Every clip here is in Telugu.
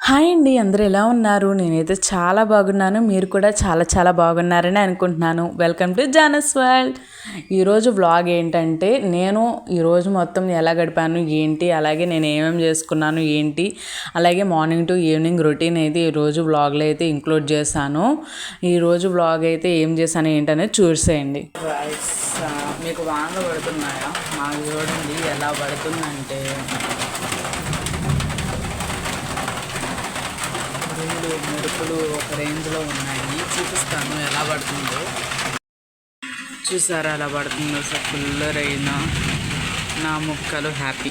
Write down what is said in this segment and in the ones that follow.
హాయ్ అండి అందరూ ఎలా ఉన్నారు? నేనైతే చాలా బాగున్నాను. మీరు కూడా చాలా చాలా బాగున్నారని అనుకుంటున్నాను. వెల్కమ్ టు జానస్ వరల్డ్ ఈరోజు వ్లాగ్ ఏంటంటే నేను ఈరోజు మొత్తం ఎలా గడిపాను ఏంటి అలాగే నేను ఏమేమి చేసుకున్నాను ఏంటి అలాగే మార్నింగ్ టు ఈవినింగ్ రొటీన్ అయితే ఈరోజు వ్లాగ్లో అయితే ఇంక్లూడ్ చేశాను. ఈరోజు వ్లాగ్ అయితే ఏం చేశాను ఏంటనేది చూసేయండి. మీకు వానలు పడుతున్నాయా? మాకు చూడండి ఎలా పడుతుందంటే ఉరుములు మెరుపులు ఒక రేంజ్లో ఉన్నాయి. చూపిస్తాను ఎలా పడుతుందో. చూసారా ఎలా పడుతుందో? సార్ ఫుల్ రైన్ నా ముక్కలు హ్యాపీ.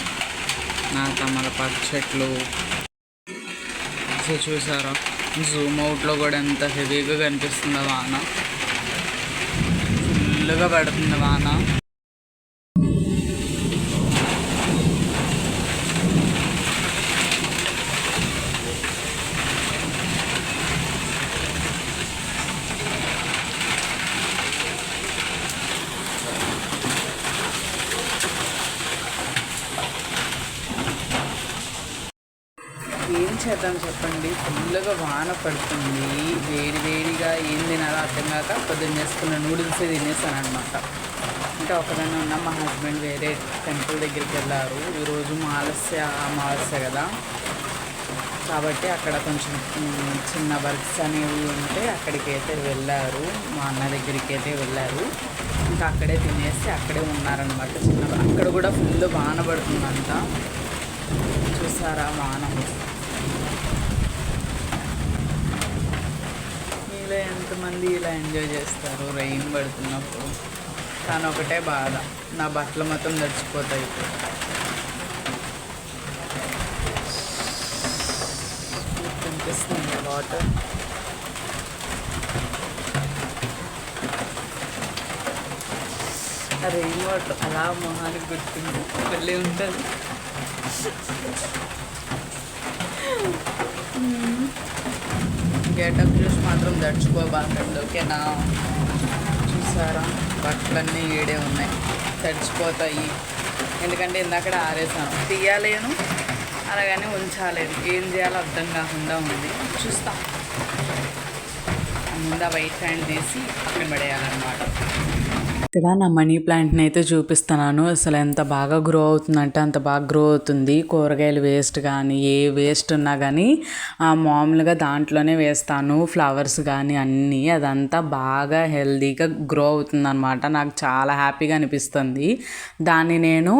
నా తమలపాకు చెట్లు. సో చూసారా? జూమ్ అవుట్లో కూడా ఎంత హెవీగా కనిపిస్తుందో వాన. ఫుల్గా పడుతుంది వాన ఏం చేద్దాం చెప్పండి. ఫుల్గా వాన పడుతుంది. వేడి వేడిగా ఏం తినాలో అర్థం కాక పొద్దున్న చేసుకున్న నూడిల్స్ తినేసాను అనమాట అంటే ఒకదాన్ని ఉన్న మా హస్బెండ్ వేరే టెంపుల్ దగ్గరికి వెళ్ళారు. ఈరోజు మాలస్య అమావాస్య కదా. కాబట్టి అక్కడ కొంచెం చిన్న వర్క్స్ అనేవి ఉంటే అక్కడికి అయితే వెళ్ళారు. మా అన్న దగ్గరికి అయితే వెళ్ళారు. ఇంకా అక్కడే తినేసి అక్కడే ఉన్నారనమాట చిన్న అక్కడ కూడా ఫుల్ వాన పడుతుందంట. చూసారా వాన? టైంలో ఎంతమంది ఇలా ఎంజాయ్ చేస్తారు? రెయిన్ పడుతున్నప్పుడు. కానీ ఒకటే బాధ. నా బట్టలు మొత్తం తడిచిపోతాయి కనిపిస్తుంది వాటర్ ఆ రెయిన్ వాటర్ అలా మొహానికి గుర్తుంది. వెళ్ళి ఉంటుంది. గేటప్ చూసి మాత్రం దడుచుకోబాకండి ఓకేనా? చూసారా? బట్టలన్నీ ఈడే ఉన్నాయి. తడిచిపోతాయి. ఎందుకంటే ఇందాక ఆరేసాను. తీయలేను అలాగని ఉంచాలేదు. ఏం చేయాలో అర్థం కాకుండా ఉంది. చూస్తా. ముందు వైట్ హ్యాండ్ తీసి అక్కడ పడేయాలన్నమాట. ఇక్కడ నా మనీ ప్లాంట్ని అయితే చూపిస్తున్నాను. అసలు ఎంత బాగా గ్రో అవుతుందంటే అంత బాగా గ్రో అవుతుంది. కూరగాయలు వేస్ట్ కానీ ఏ వేస్ట్ ఉన్నా కానీ మామూలుగా దాంట్లోనే వేస్తాను. ఫ్లవర్స్ కానీ అన్నీ అదంతా బాగా హెల్దీగా గ్రో అవుతుంది అనమాట నాకు చాలా హ్యాపీగా అనిపిస్తుంది. దాన్ని నేను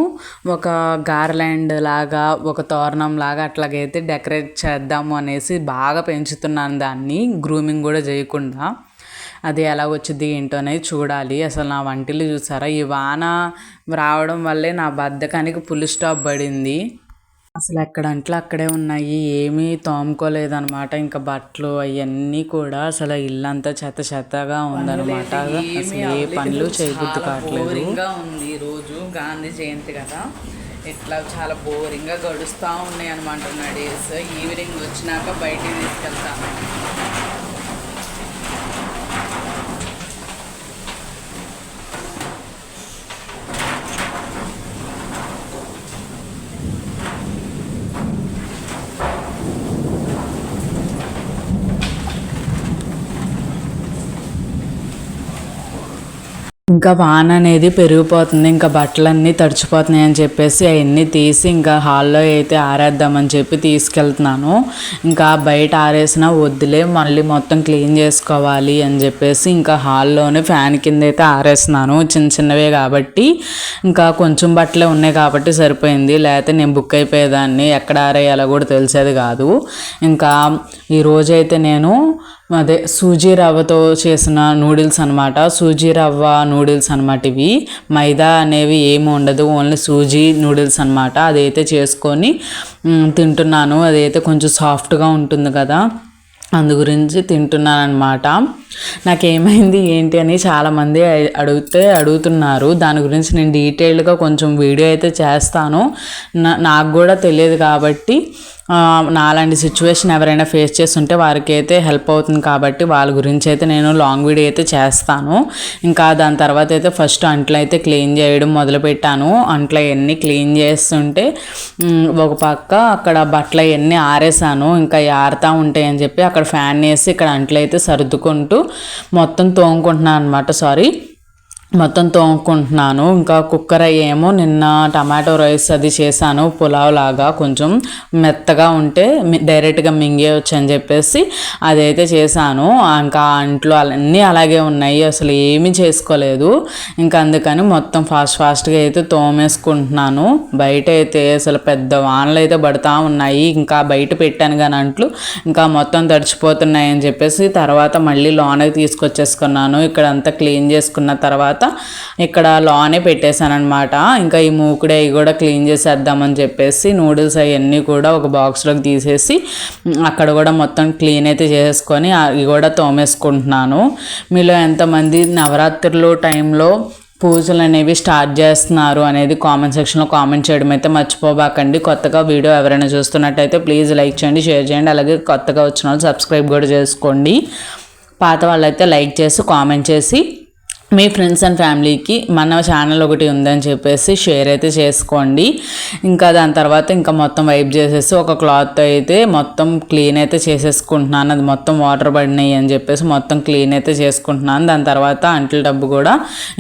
ఒక గార్లాండ్ లాగా ఒక తోరణం లాగా అట్లాగైతే డెకరేట్ చేద్దాము అనేసి బాగా పెంచుతున్నాను దాన్ని. గ్రూమింగ్ కూడా చేయకుండా. అది ఎలా వచ్చింది ఏంటో అనేది చూడాలి. అసలు నా వంటిల్లు చూసారా? ఈ వాన రావడం వల్లే నా బద్ధకానికి పులి స్టాప్ పడింది. అసలు ఎక్కడంట్లో అక్కడే ఉన్నాయి. ఏమీ తోముకోలేదన్నమాట. ఇంకా బట్టలు అవన్నీ కూడా అసలు ఇల్లంతా చెత్త చెత్తగా ఉందన్నమాట. అసలు ఏ పనులు చేయబుద్ధి కావట్లేదు. ఉంది. ఈ రోజు గాంధీ జయంతి కదా. ఇట్లా చాలా బోరింగ్గా గడుస్తూ ఉన్నాయి అనమాట నా డేస్ ఈవినింగ్ వచ్చినాక బయటికి తీసుకెళ్తాను. ఇంకా వాన అనేది పెరిగిపోతుంది ఇంకా బట్టలన్నీ తడిచిపోతున్నాయి అని చెప్పేసి అవన్నీ తీసి ఇంకా హాల్లో అయితే ఆరేద్దామని చెప్పి తీసుకెళ్తున్నాను. ఇంకా బయట ఆరేసినా వద్దులే మళ్ళీ మొత్తం క్లీన్ చేసుకోవాలి అని చెప్పేసి ఇంకా హాల్లోనే ఫ్యాన్ కింద అయితే ఆరేస్తున్నాను. చిన్న చిన్నవే కాబట్టి ఇంకా కొంచెం బట్టలే ఉన్నాయి కాబట్టి సరిపోయింది. లేకపోతే నేను బుక్ అయిపోయేదాన్ని. ఎక్కడ ఆరేయాలో కూడా తెలిసేది కాదు. ఇంకా ఈరోజైతే నేను అదే సూజీ రవ్వతో చేసిన నూడిల్స్ అనమాట సూజీ రవ్వ నూడిల్స్ అనమాట ఇవి. మైదా అనేవి ఏమి ఉండదు ఓన్లీ సూజీ నూడిల్స్ అనమాట అదైతే చేసుకొని తింటున్నాను. అదైతే కొంచెం సాఫ్ట్గా ఉంటుంది కదా. అందు గురించి తింటున్నాను అనమాట నాకేమైంది ఏంటి అని చాలామంది అడిగితే అడుగుతున్నారు. దాని గురించి నేను డీటెయిల్డ్గా కొంచెం వీడియో అయితే చేస్తాను. నా నాకు కూడా తెలియదు కాబట్టి నాలాంటి సిచ్యువేషన్ ఎవరైనా ఫేస్ చేస్తుంటే వారికి అయితే హెల్ప్ అవుతుంది కాబట్టి వాళ్ళ గురించి అయితే నేను లాంగ్ వీడియో అయితే చేస్తాను. ఇంకా దాని తర్వాత అయితే ఫస్ట్ అంట్లు అయితే క్లీన్ చేయడం మొదలుపెట్టాను. అంట్లు అవన్నీ క్లీన్ చేస్తుంటే ఒక పక్క అక్కడ బట్టలు అవన్నీ ఆరేసాను. ఇంకా ఆరుతా ఉంటాయి అని చెప్పి అక్కడ ఫ్యాన్ వేసి ఇక్కడ అంట్లు అయితే సర్దుకుంటూ మొత్తం తోముకుంటున్నాను అనమాట సారీ మొత్తం తోముకుంటున్నాను. ఇంకా కుక్కర్ ఏమో నిన్న టమాటో రైస్ అది చేశాను. పులావ్ లాగా కొంచెం మెత్తగా ఉంటే డైరెక్ట్గా మింగేయచ్చు అని చెప్పేసి అదైతే చేశాను. ఇంకా అంట్లో అన్నీ అలాగే ఉన్నాయి. అసలు ఏమీ చేసుకోలేదు. ఇంకా అందుకని మొత్తం ఫాస్ట్ ఫాస్ట్గా అయితే తోమేసుకుంటున్నాను. బయట అయితే అసలు పెద్ద వానలు అయితే పడుతూ ఉన్నాయి. ఇంకా బయట పెట్టాను కానీ అంట్లు ఇంకా మొత్తం తడిచిపోతున్నాయి అని చెప్పేసి తర్వాత మళ్ళీ లోనకి తీసుకొచ్చేసుకున్నాను. ఇక్కడ అంతా క్లీన్ చేసుకున్న తర్వాత ఇక్కడ లోనే పెట్టేశాను అనమాట ఇంకా ఈ మూకుడే అవి కూడా క్లీన్ చేసేద్దామని చెప్పేసి నూడిల్స్ అవన్నీ కూడా ఒక బాక్స్లోకి తీసేసి అక్కడ కూడా మొత్తం క్లీన్ అయితే చేసుకొని అవి కూడా తోమేసుకుంటున్నాను. మీలో ఎంతమంది నవరాత్రులు టైంలో పూజలు అనేవి స్టార్ట్ చేస్తున్నారు అనేది కామెంట్ సెక్షన్లో కామెంట్ చేయడం అయితే మర్చిపోబాకండి. కొత్తగా వీడియో ఎవరైనా చూస్తున్నట్టయితే ప్లీజ్ లైక్ చేయండి షేర్ చేయండి అలాగే కొత్తగా వచ్చిన వాళ్ళు సబ్స్క్రైబ్ కూడా చేసుకోండి. పాత వాళ్ళైతే లైక్ చేసి కామెంట్ చేసి మీ ఫ్రెండ్స్ అండ్ ఫ్యామిలీకి మన ఛానల్ ఒకటి ఉందని చెప్పేసి షేర్ అయితే చేసుకోండి. ఇంకా దాని తర్వాత ఇంకా మొత్తం వైప్ చేసేసి ఒక క్లాత్ అయితే మొత్తం క్లీన్ అయితే చేసేసుకుంటున్నాను. అది మొత్తం వాటర్ పడినాయి అని చెప్పేసి మొత్తం క్లీన్ అయితే చేసుకుంటున్నాను. దాని తర్వాత అంట్ల డబ్బు కూడా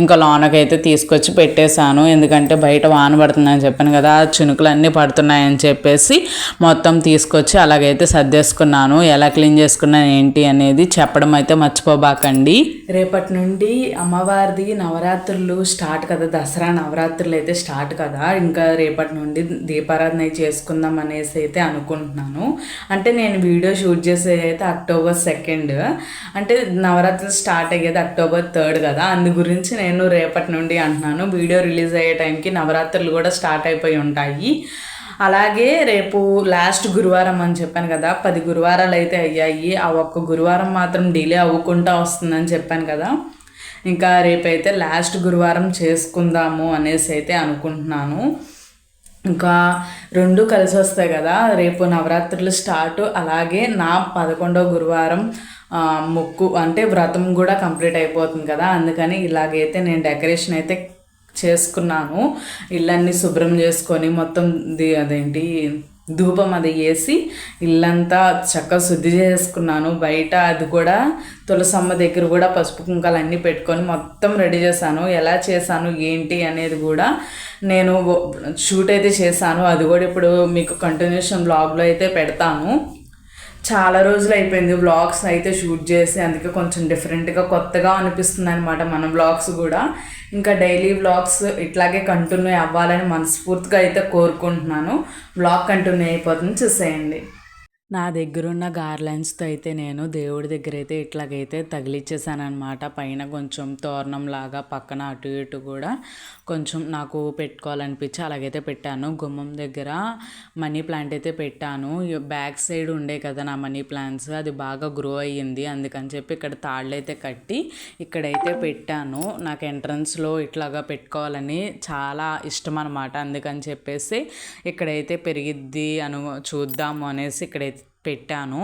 ఇంకా లోనకైతే తీసుకొచ్చి పెట్టేశాను. ఎందుకంటే బయట వాన పడుతుందని చెప్పాను కదా ఆ చినుకులు అన్నీ పడుతున్నాయని చెప్పేసి మొత్తం తీసుకొచ్చి అలాగైతే సర్దేసుకున్నాను. ఎలా క్లీన్ చేసుకున్నాను ఏంటి అనేది చెప్పడం అయితే మర్చిపోబాకండి. రేపటి నుండి అమ్మవారిది నవరాత్రులు స్టార్ట్ కదా దసరా నవరాత్రులు అయితే స్టార్ట్ కదా ఇంకా రేపటి నుండి దీపారాధన చేసుకుందాం అనేసి అయితే అనుకుంటున్నాను. అంటే నేను వీడియో షూట్ చేసేది అయితే అక్టోబర్ సెకండ్ అంటే నవరాత్రులు స్టార్ట్ అయ్యేది అక్టోబర్ థర్డ్ కదా అందు గురించి నేను రేపటి నుండి అంటున్నాను. వీడియో రిలీజ్ అయ్యే టైంకి నవరాత్రులు కూడా స్టార్ట్ అయిపోయి ఉంటాయి. అలాగే రేపు లాస్ట్ గురువారం అని చెప్పాను కదా పది గురువారాలు అయితే అయ్యాయి. ఆ ఒక్క గురువారం మాత్రం డిలే అవ్వకుండా వస్తుందని చెప్పాను కదా. ఇంకా రేపైతే లాస్ట్ గురువారం చేసుకుందాము అనేసి అయితే అనుకుంటున్నాను. ఇంకా రెండు కలిసి వస్తాయి కదా రేపు నవరాత్రులు స్టార్ట్ అలాగే నా పదకొండో గురువారం ముక్కు మొక్కు అంటే వ్రతం కూడా కంప్లీట్ అయిపోతుంది కదా అందుకని ఇలాగైతే నేను డెకరేషన్ అయితే చేసుకున్నాను. ఇళ్ళన్నీ శుభ్రం చేసుకొని మొత్తం అదేంటి ధూపం అది వేసి ఇల్లంతా చక్కగా శుద్ధి చేసుకున్నాను. బయట అది కూడా తులసమ్మ దగ్గర కూడా పసుపు కుంకాలు అన్నీ పెట్టుకొని మొత్తం రెడీ చేశాను. ఎలా చేశాను ఏంటి అనేది కూడా నేను షూట్ అయితే చేశాను. అది కూడా ఇప్పుడు మీకు కంటిన్యూషన్ బ్లాగ్లో అయితే పెడతాను. చాలా రోజులు అయిపోయింది వ్లాగ్స్ అయితే షూట్ చేసి అందుకే కొంచెం డిఫరెంట్గా కొత్తగా అనిపిస్తుంది అనమాట మన వ్లాగ్స్ కూడా. ఇంకా డైలీ వ్లాగ్స్ ఇట్లాగే కంటిన్యూ అవ్వాలని మనస్ఫూర్తిగా అయితే కోరుకుంటున్నాను. వ్లాగ్ కంటిన్యూ అయిపోతుంది చూసేయండి. నా దగ్గరున్న గార్లెన్స్తో అయితే నేను దేవుడి దగ్గర అయితే ఇట్లాగైతే తగిలిచ్చేసానమాట పైన కొంచెం తోరణం లాగా పక్కన అటు ఇటు కూడా కొంచెం నాకు పెట్టుకోవాలనిపించి అలాగైతే పెట్టాను. గుమ్మం దగ్గర మనీ ప్లాంట్ అయితే పెట్టాను. బ్యాక్ సైడ్ ఉండే కదా నా మనీ ప్లాంట్స్ అది బాగా గ్రో అయ్యింది. అందుకని చెప్పి ఇక్కడ తాళ్ళు అయితే కట్టి ఇక్కడైతే పెట్టాను. నాకు ఎంట్రన్స్లో ఇట్లాగా పెట్టుకోవాలని చాలా ఇష్టం అనమాట అందుకని చెప్పేసి ఇక్కడైతే పెరిగిద్ది అను చూద్దాము అనేసి ఇక్కడైతే పెట్టాను.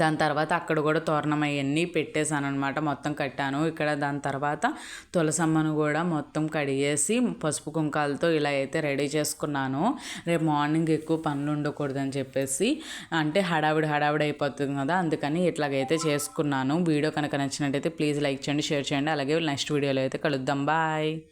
దాని తర్వాత అక్కడ కూడా తోరణం అవన్నీ పెట్టేశాను అనమాట మొత్తం కట్టాను. ఇక్కడ దాని తర్వాత తులసమ్మను కూడా మొత్తం కడిగేసి పసుపు కుంకాలతో ఇలా అయితే రెడీ చేసుకున్నాను. రేపు మార్నింగ్ ఎక్కువ పనులు ఉండకూడదని చెప్పేసి అంటే హడావిడి హడావిడి అయిపోతుంది కదా అందుకని ఇట్లాగైతే చేసుకున్నాను. వీడియో కనుక నచ్చినట్టయితే ప్లీజ్ లైక్ చేయండి షేర్ చేయండి. అలాగే నెక్స్ట్ వీడియోలో అయితే కలుద్దాం. బాయ్.